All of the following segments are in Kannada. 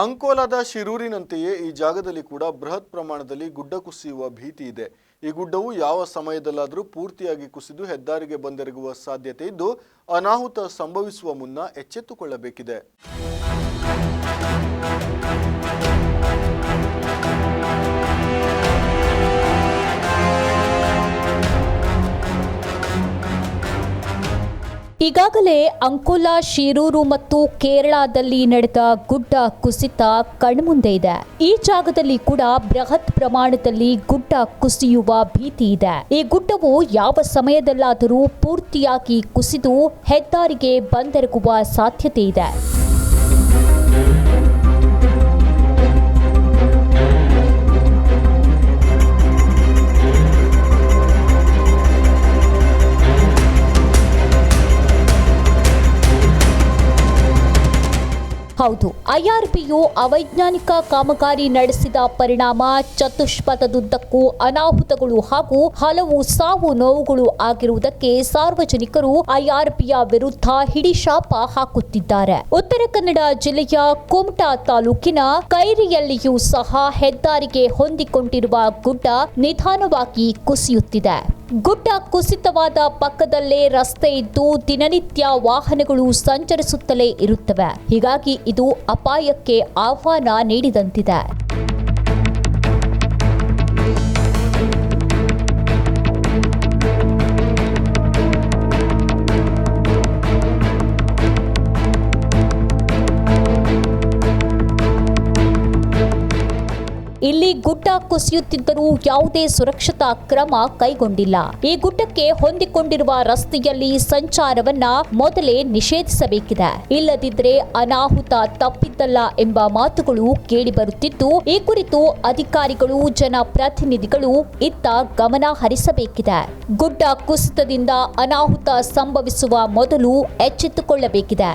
ಅಂಕೋಲಾದ ಶಿರೂರಿನಂತೆಯೇ ಈ ಜಾಗದಲ್ಲಿ ಕೂಡ ಬೃಹತ್ ಪ್ರಮಾಣದಲ್ಲಿ ಗುಡ್ಡ ಕುಸಿಯುವ ಭೀತಿ ಇದೆ. ಈ ಗುಡ್ಡವು ಯಾವ ಸಮಯದಲ್ಲಾದರೂ ಪೂರ್ತಿಯಾಗಿ ಕುಸಿದು ಹೆದ್ದಾರಿಗೆ ಬಂದೆರಗುವ ಸಾಧ್ಯತೆ ಇದ್ದು, ಅನಾಹುತ ಸಂಭವಿಸುವ ಮುನ್ನ ಎಚ್ಚೆತ್ತುಕೊಳ್ಳಬೇಕಿದೆ. ಈಗಾಗಲೇ ಅಂಕೋಲಾ, ಶಿರೂರು ಮತ್ತು ಕೇರಳದಲ್ಲಿ ನಡೆದ ಗುಡ್ಡ ಕುಸಿತ ಕಣ್ಮುಂದೆ ಇದೆ. ಈ ಜಾಗದಲ್ಲಿ ಕೂಡ ಬೃಹತ್ ಪ್ರಮಾಣದಲ್ಲಿ ಗುಡ್ಡ ಕುಸಿಯುವ ಭೀತಿ ಇದೆ. ಈ ಗುಡ್ಡವು ಯಾವ ಸಮಯದಲ್ಲಾದರೂ ಪೂರ್ತಿಯಾಗಿ ಕುಸಿದು ಹೆದ್ದಾರಿಗೆ ಬಂದೆರಗುವ ಸಾಧ್ಯತೆ ಇದೆ. ಹೌದು ಐಆರ್ಪಿಯು ಅವೈಜ್ಞಾನಿಕ ಕಾಮಗಾರಿ ನಡೆಸಿದ ಪರಿಣಾಮ ಚತುಷ್ಪಥದುದ್ದಕ್ಕೂ ಅನಾಹುತಗಳು ಹಾಗೂ ಹಲವು ಸಾವು ನೋವುಗಳು ಆಗಿರುವುದಕ್ಕೆ ಸಾರ್ವಜನಿಕರು ಐಆರ್ಪಿಯ ವಿರುದ್ಧ ಹಿಡಿಶಾಪ ಹಾಕುತ್ತಿದ್ದಾರೆ. ಉತ್ತರ ಕನ್ನಡ ಜಿಲ್ಲೆಯ ಕುಮಟಾ ತಾಲೂಕಿನ ಕೈರಿಯಲ್ಲಿಯೂ ಸಹ ಹೆದ್ದಾರಿಗೆ ಹೊಂದಿಕೊಂಡಿರುವ ಗುಡ್ಡ ನಿಧಾನವಾಗಿ ಕುಸಿಯುತ್ತಿದೆ. ಗುಡ್ಡ ಕುಸಿತವಾದ ಪಕ್ಕದಲ್ಲೇ ರಸ್ತೆ ಇದ್ದು ದಿನನಿತ್ಯ ವಾಹನಗಳು ಸಂಚರಿಸುತ್ತಲೇ ಇರುತ್ತವೆ. ಹೀಗಾಗಿ ಇದು ಅಪಾಯಕ್ಕೆ ಆಹ್ವಾನ ನೀಡಿದಂತಿದೆ. ಇಲ್ಲಿ ಗುಡ್ಡ ಕುಸಿಯುತ್ತಿದ್ದರೂ ಯಾವುದೇ ಸುರಕ್ಷತಾ ಕ್ರಮ ಕೈಗೊಂಡಿಲ್ಲ. ಈ ಗುಡ್ಡಕ್ಕೆ ಹೊಂದಿಕೊಂಡಿರುವ ರಸ್ತೆಯಲ್ಲಿ ಸಂಚಾರವನ್ನ ಮೊದಲೇ ನಿಷೇಧಿಸಬೇಕಿದೆ. ಇಲ್ಲದಿದ್ದರೆ ಅನಾಹುತ ತಪ್ಪಿದ್ದಲ್ಲ ಎಂಬ ಮಾತುಗಳು ಕೇಳಿಬರುತ್ತಿದ್ದು, ಈ ಕುರಿತು ಅಧಿಕಾರಿಗಳು, ಜನಪ್ರತಿನಿಧಿಗಳು ಇತ್ತ ಗಮನ ಹರಿಸಬೇಕಿದೆ. ಗುಡ್ಡ ಕುಸಿತದಿಂದ ಅನಾಹುತ ಸಂಭವಿಸುವ ಮೊದಲು ಎಚ್ಚೆತ್ತುಕೊಳ್ಳಬೇಕಿದೆ.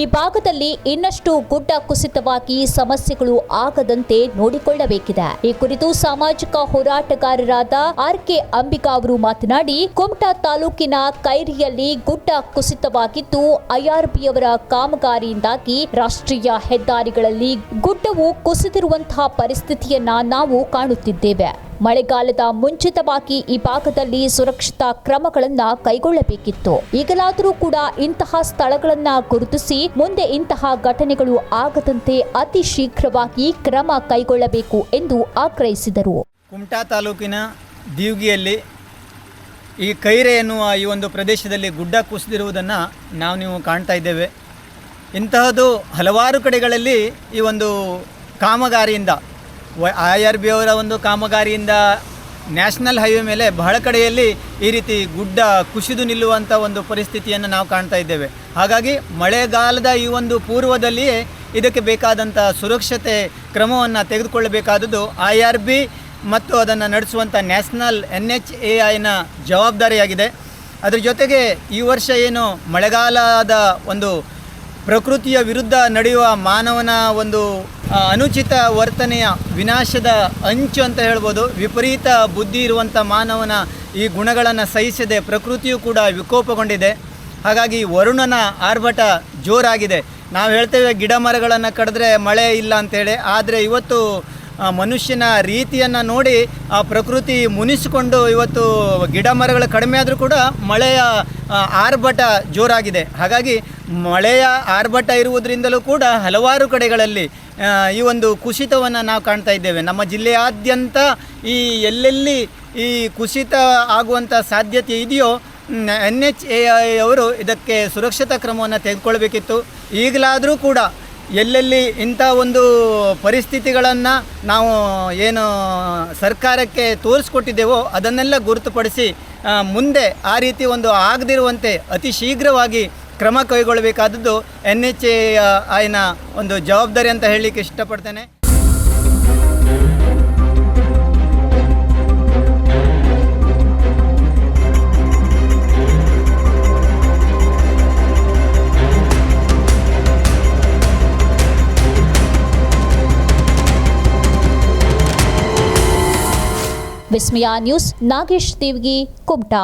ಈ ಭಾಗದಲ್ಲಿ ಇನ್ನಷ್ಟು ಗುಡ್ಡ ಕುಸಿತವಾಗಿ ಸಮಸ್ಯೆಗಳು ಆಗದಂತೆ ನೋಡಿಕೊಳ್ಳಬೇಕಿದೆ. ಈ ಕುರಿತು ಸಾಮಾಜಿಕ ಹೋರಾಟಗಾರರಾದ ಆರ್ ಕೆ ಅಂಬಿಕಾ ಅವರು ಮಾತನಾಡಿ, ಕುಮಟಾ ತಾಲೂಕಿನ ಕೈರಿಯಲ್ಲಿ ಗುಡ್ಡ ಕುಸಿತವಾಗಿದ್ದು ಐಆರ್ಬಿಯವರ ಕಾಮಗಾರಿಯಿಂದಾಗಿ ರಾಷ್ಟ್ರೀಯ ಹೆದ್ದಾರಿಗಳಲ್ಲಿ ಗುಡ್ಡವು ಕುಸಿದಿರುವಂತಹ ಪರಿಸ್ಥಿತಿಯನ್ನ ನಾವು ಕಾಣುತ್ತಿದ್ದೇವೆ. ಮಳೆಗಾಲದ ಮುಂಚಿತವಾಗಿ ಈ ಭಾಗದಲ್ಲಿ ಸುರಕ್ಷತಾ ಕ್ರಮಗಳನ್ನು ಕೈಗೊಳ್ಳಬೇಕಿತ್ತು. ಈಗಲಾದರೂ ಕೂಡ ಇಂತಹ ಸ್ಥಳಗಳನ್ನ ಗುರುತಿಸಿ ಮುಂದೆ ಇಂತಹ ಘಟನೆಗಳು ಆಗದಂತೆ ಅತಿ ಶೀಘ್ರವಾಗಿ ಕ್ರಮ ಕೈಗೊಳ್ಳಬೇಕು ಎಂದು ಆಗ್ರಹಿಸಿದರು. ಕುಮಟಾ ತಾಲೂಕಿನ ದೀವ್ಗಿಯಲ್ಲಿ ಈ ಕೈರೆ ಎನ್ನುವ ಈ ಒಂದು ಪ್ರದೇಶದಲ್ಲಿ ಗುಡ್ಡ ಕುಸಿದಿರುವುದನ್ನು ನಾವು ನೀವು ಕಾಣ್ತಾ ಇದ್ದೇವೆ. ಇಂತಹದ್ದು ಹಲವಾರು ಕಡೆಗಳಲ್ಲಿ ಈ ಒಂದು ಕಾಮಗಾರಿಯಿಂದ ಐ ಆರ್ ಬಿ ಅವರ ಒಂದು ಕಾಮಗಾರಿಯಿಂದ ನ್ಯಾಷನಲ್ ಹೈವೇ ಮೇಲೆ ಬಹಳ ಕಡೆಯಲ್ಲಿ ಈ ರೀತಿ ಗುಡ್ಡ ಕುಸಿದು ನಿಲ್ಲುವಂಥ ಒಂದು ಪರಿಸ್ಥಿತಿಯನ್ನು ನಾವು ಕಾಣ್ತಾ ಇದ್ದೇವೆ. ಹಾಗಾಗಿ ಮಳೆಗಾಲದ ಈ ಒಂದು ಪೂರ್ವದಲ್ಲಿಯೇ ಇದಕ್ಕೆ ಬೇಕಾದಂಥ ಸುರಕ್ಷತೆ ಕ್ರಮವನ್ನು ತೆಗೆದುಕೊಳ್ಳಬೇಕಾದದ್ದು ಐ ಆರ್ ಬಿ ಮತ್ತು ಅದನ್ನು ನಡೆಸುವಂಥ ನ್ಯಾಷನಲ್ ಎನ್ ಎಚ್ ಎ ಐನ ಜವಾಬ್ದಾರಿಯಾಗಿದೆ. ಅದರ ಜೊತೆಗೆ ಈ ವರ್ಷ ಏನು ಮಳೆಗಾಲದ ಒಂದು ಪ್ರಕೃತಿಯ ವಿರುದ್ಧ ನಡೆಯುವ ಮಾನವನ ಒಂದು ಅನುಚಿತ ವರ್ತನೆಯ ವಿನಾಶದ ಅಂಚು ಅಂತ ಹೇಳ್ಬೋದು. ವಿಪರೀತ ಬುದ್ಧಿ ಇರುವಂಥ ಮಾನವನ ಈ ಗುಣಗಳನ್ನು ಸಹಿಸದೆ ಪ್ರಕೃತಿಯು ಕೂಡ ವಿಕೋಪಗೊಂಡಿದೆ. ಹಾಗಾಗಿ ವರುಣನ ಆರ್ಭಟ ಜೋರಾಗಿದೆ. ನಾವು ಹೇಳ್ತೇವೆ ಗಿಡ ಮರಗಳನ್ನು ಕಡಿದ್ರೆ ಮಳೆ ಇಲ್ಲ ಅಂತೇಳಿ. ಆದರೆ ಇವತ್ತು ಮನುಷ್ಯನ ರೀತಿಯನ್ನು ನೋಡಿ ಆ ಪ್ರಕೃತಿ ಮುನಿಸಿಕೊಂಡು ಇವತ್ತು ಗಿಡ ಮರಗಳು ಕಡಿಮೆ ಆದರೂ ಕೂಡ ಮಳೆಯ ಆರ್ಭಟ ಜೋರಾಗಿದೆ. ಹಾಗಾಗಿ ಮಳೆಯ ಆರ್ಭಟ ಇರುವುದರಿಂದಲೂ ಕೂಡ ಹಲವಾರು ಕಡೆಗಳಲ್ಲಿ ಈ ಒಂದು ಕುಸಿತವನ್ನು ನಾವು ಕಾಣ್ತಾ ಇದ್ದೇವೆ. ನಮ್ಮ ಜಿಲ್ಲೆಯಾದ್ಯಂತ ಈ ಎಲ್ಲೆಲ್ಲಿ ಈ ಕುಸಿತ ಆಗುವಂಥ ಸಾಧ್ಯತೆ ಇದೆಯೋ ಎನ್ ಎಚ್ ಎ ಐ ಅವರು ಇದಕ್ಕೆ ಸುರಕ್ಷತಾ ಕ್ರಮವನ್ನು ತೆಗೆದುಕೊಳ್ಬೇಕಿತ್ತು ಈಗಲಾದರೂ ಕೂಡ ಎಲ್ಲೆಲ್ಲಿ ಇಂಥ ಒಂದು ಪರಿಸ್ಥಿತಿಗಳನ್ನು ನಾವು ಏನು ಸರ್ಕಾರಕ್ಕೆ ತೋರಿಸ್ಕೊಟ್ಟಿದ್ದೇವೋ ಅದನ್ನೆಲ್ಲ ಗುರುತುಪಡಿಸಿ ಮುಂದೆ ಆ ರೀತಿ ಒಂದು ಆಗದಿರುವಂತೆ ಅತಿ ಶೀಘ್ರವಾಗಿ ಕ್ರಮ ಕೈಗೊಳ್ಳಬೇಕಾದದ್ದು ಎನ್ ಎಚ್ ಎ ಆಯ್ನ ಒಂದು ಜವಾಬ್ದಾರಿ ಅಂತ ಹೇಳಲಿಕ್ಕೆ ಇಷ್ಟಪಡ್ತೇನೆ. ವಿಸ್ಮಯ ನ್ಯೂಸ್ ನಾಗೇಶ್ ದೇವ್ಗಿ ಕುಮಟಾ